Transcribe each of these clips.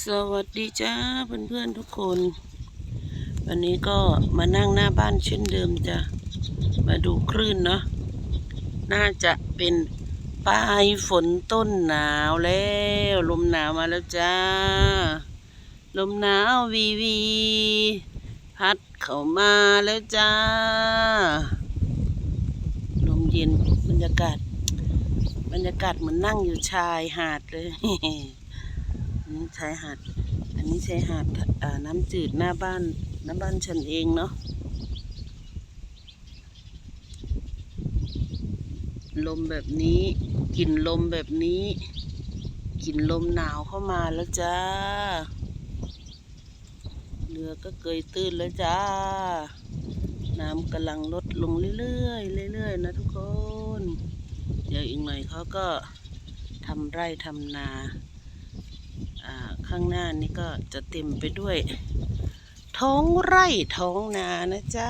สวัสดีจ้าเพื่อนๆทุกคน วันนี้ก็มานั่งหน้าบ้านเช่นเดิมจ้ะมาดูคลื่นเนาะน่าจะเป็นปลายฝนต้นหนาวแล้ว ลมหนาวมาแล้วจ้า ลมหนาววีวี พัดเข้ามาแล้วจ้า ลมเย็นบรรยากาศ บรรยากาศเหมือนนั่งอยู่ชายหาดเลย นี้ชายหาด อันนี้ชายหาดน้ำจืดหน้าบ้านหน้าบ้านฉันเองเนาะ ลมแบบนี้กลิ่นลมแบบนี้กลิ่นลมหนาวเข้ามาแล้วจ้า เรือก็เกยตื้นแล้วจ้า น้ำกำลังลดลงเรื่อยๆเรื่อยๆนะทุกคน เดี๋ยวอีกหน่อยเขาก็ทำไร่ทำนา ข้างหน้านี่ก็จะเต็มไปด้วย ท้องไร่ท้องนานะจ๊ะ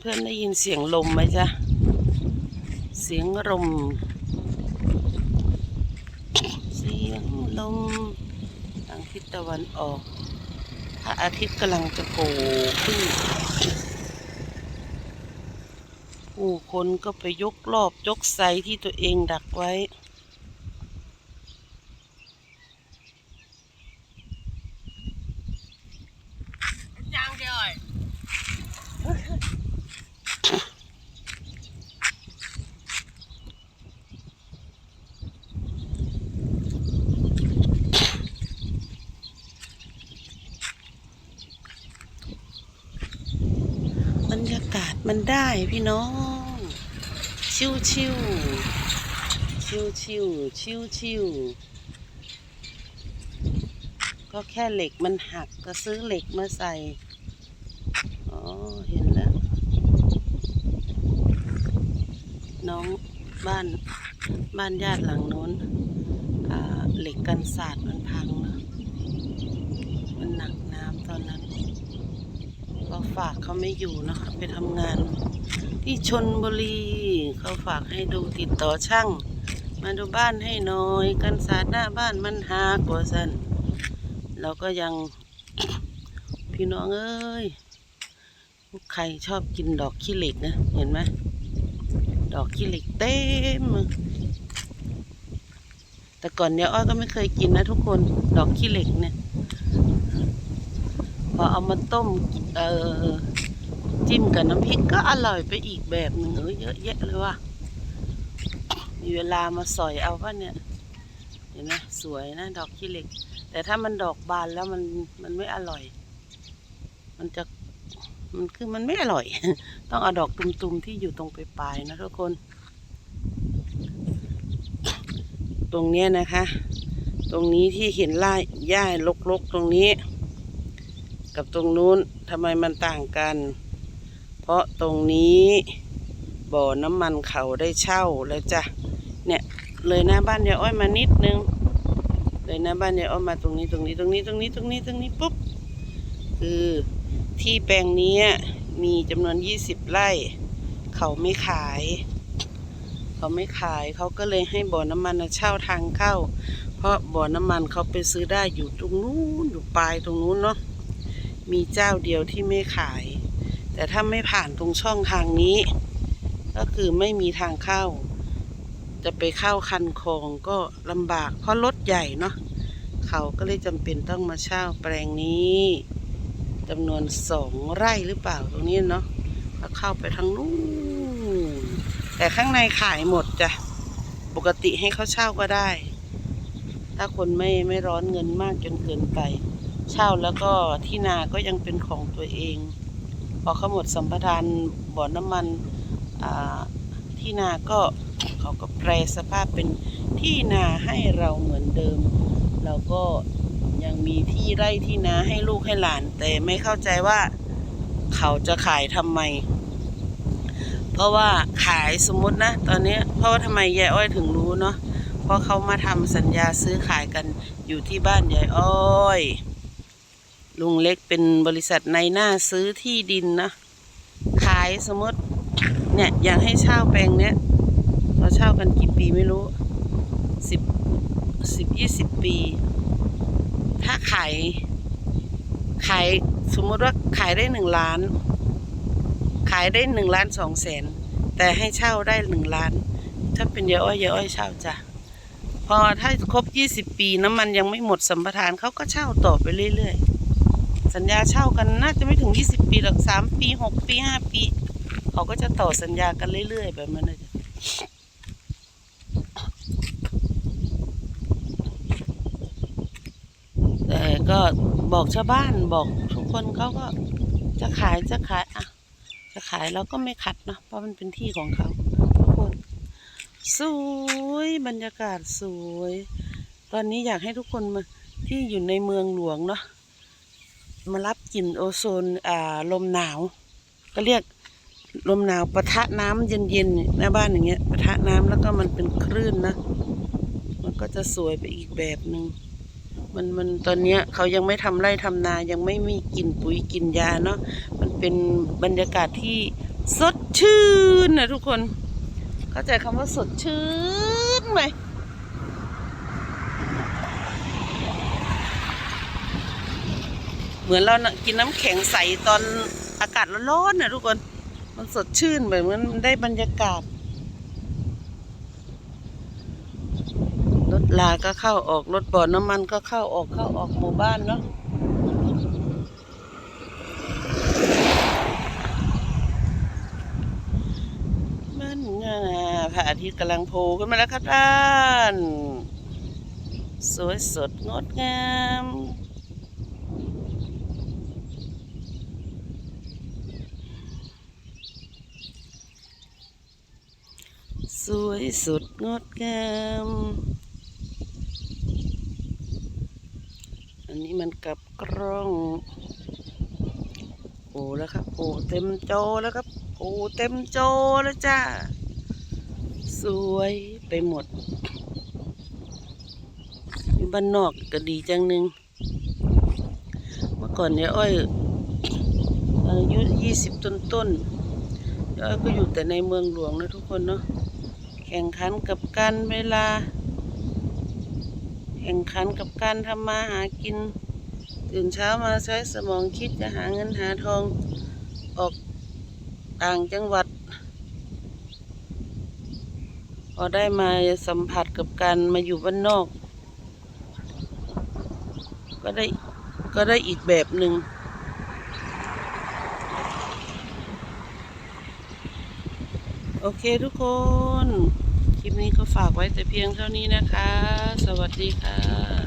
เพื่อนๆได้ยินเสียงลมไหมจ๊ะ เสียงลม เสียงลมทางทิศตะวันออก พระอาทิตย์กำลังจะโผล่ขึ้น ผู้คนก็ไปยกรอบยกไซที่ตัวเองดักไว้ ยางเดียวไอ้ บรรยากาศมันได้พี่น้อง ชิวชิวชิวชิวชิวชิวก็แค่เหล็กมันหักก็ซื้อเหล็กมาใส่ อ๋อ เห็นแล้ว น้องบ้านบ้านญาติหลังโน้นเหล็กกันศาสตร์มันพังเนอะมันหนักน้ำตอนนั้นากเขาไม่อยู่นะคะ ไปทำงาน ที่ชนบุรี เขาฝากให้ดูติดต่อช่าง มาดูบ้านให้หน่อย กันศาสตร์หน้าบ้านมันหากว่าสันเราก็ยังพี่น้องเอ้ยใครชอบกินดอกขี้เหล็กนะ เห็นไหมดอกขี้เหล็กเต็มแต่ก่อนเนี้ยอ้อยก็ไม่เคยกินนะทุกคนดอกขี้เหล็กเนี่ยพอเอามาต้ม เออจิ้มกับน้ำพริกก็อร่อยไปอีกแบบหนึ่งเออเยอะแยะเลยว่ะมีเวลามาสอยเอาป่ะเนี่ยเห็นไหมสวยนะดอกขี้เหล็ก แต่ถ้ามันดอกบานแล้วมันมันไม่อร่อย มันจะมันคือมันไม่อร่อย ต้องเอาดอกตุ่มๆที่อยู่ตรงปลายๆนะทุกคน ตรงเนี้ยนะคะ ตรงนี้ที่เห็นไล่หญ้ารกๆตรงนี้ กับตรงนู้นทำไมมันต่างกัน เพราะตรงนี้บ่อน้ำมันเขาได้เช่าแล้วจ้ะเนี่ยเลยหน้าบ้านยายอ้อยมานิดนึง เลยหน้าบ้านยายอ้อยมาตรงนี้ตรงนี้ตรงนี้ตรงนี้ตรงนี้ตรงนี้ปุ๊บคือที่แปลงนี้มีจำนวนยี่สิบไร่ เขาไม่ขาย เขาไม่ขายเขาก็เลยให้บ่อน้ำมันเช่าทางเข้า เพราะบ่อน้ำมันเขาไปซื้อได้อยู่ตรงนู้นอยู่ปลายตรงนู้นเนาะ มีเจ้าเดียวที่ไม่ขาย แต่ถ้าไม่ผ่านตรงช่องทางนี้ ก็คือไม่มีทางเข้า จะไปเข้าคันคลองก็ลำบาก เพราะรถใหญ่เนาะเขาก็เลยจำเป็นต้องมาเช่าแปลงนี้จำนวนสองไร่หรือเปล่าตรงนี้เนาะแล้วเข้าไปทางนู้นแต่ข้างในขายหมดจ้ะปกติให้เขาเช่าก็ได้ ถ้าคนไม่ไม่ร้อนเงินมากจนเกินไป เช่าแล้วก็ที่นาก็ยังเป็นของตัวเอง พอเขาหมดสัมปทานบ่อน้ำมันที่นาก็เขาก็แปลสภาพเป็นที่นาให้เราเหมือนเดิม เราก็ยังมีที่ไร่ที่นาให้ลูกให้หลาน แต่ไม่เข้าใจว่าเขาจะขายทำไม เพราะว่าขายสมมตินะ ตอนนี้เพราะว่าทำไมยายอ้อยถึงรู้เนาะเพราะเขามาทำสัญญาซื้อขายกันอยู่ที่บ้านยายอ้อย ลุงเล็กเป็นบริษัทในหน้าซื้อที่ดินนะขายสมมติเนี่ยอยากให้เช่าแปลงเนี้ยเราเช่ากันกี่ปีไม่รู้สิบสิบยี่สิบปี ถ้าขายขายสมมติว่าขายได้หนึ่งล้าน ขายได้หนึ่งล้านสองแสนแต่ให้เช่าได้หนึ่งล้าน ถ้าเป็นเยาอ้อยเยาอ้อยเช่าจ้ะพอถ้าครบยี่สิบปีน้ำมันยังไม่หมดสัมปทานเขาก็เช่าต่อไปเรื่อยๆ สัญญาเช่ากันน่าจะไม่ถึงยี่สิบปีหรอกสามปีหกปีห้าปี เขาก็จะต่อสัญญากันเรื่อยๆ แบบนั้นเลยแต่ก็บอกชาวบ้านบอกทุกคนเขาก็จะขายจะขายอะ จะขายเราก็ไม่ขัดเนาะเพราะมันเป็นที่ของเขาทุกคนสวยบรรยากาศสวย ตอนนี้อยากให้ทุกคนมาที่อยู่ในเมืองหลวงเนาะ มารับกลิ่นโอโซนอ่าลมหนาว ก็เรียกลมหนาวปะทะน้ำเย็นๆหน้าบ้านอย่างเงี้ยปะทะน้ำแล้วก็มันเป็นคลื่นนะ มันก็จะสวยไปอีกแบบหนึ่งมันมันตอนเนี้ยเขายังไม่ทำไร่ทำนายังไม่มีกลิ่นปุ๋ยกลิ่นยาเนาะมันเป็นบรรยากาศที่สดชื่นนะทุกคน เข้าใจคำว่าสดชื่นไหม เหมือนเรากินน้ำแข็งใสตอนอากาศร้อนๆนะทุกคน มันสดชื่นแบบมันได้บรรยากาศ รถลาก็เข้าออกรถบ่อน้ำมันก็เข้าออกเข้าออกหมู่บ้านเนาะมันงาพระอาทิตย์กำลังโผล่ขึ้นมาแล้วครับท่าน สวยสดงดงาม วยสุดงดงาม อันนี้มันกับกล้องโอ้แล้วครับโอ้เต็มจอแล้วครับโอ้เต็มจอแล้วจ้า สวยไปหมดอยู่บ้านนอกก็ดีจังหนึ่งเมื่อก่อนเนี่ยอ้อยอายุยี่สิบต้นต้นๆอ้อยก็อยู่แต่ในเมืองหลวงนะทุกคนเนาะ แข่งขันกับการเวลา แข่งขันกับการทำมาหากิน ตื่นเช้ามาใช้สมองคิดจะหาเงินหาทอง ออกต่างจังหวัด พอได้มาสัมผัสกับการมาอยู่บ้านนอก ก็ได้ก็ได้อีกแบบหนึ่งโอเคทุกคน คลิปนี้ก็ฝากไว้แต่เพียงเท่านี้นะคะ สวัสดีค่ะ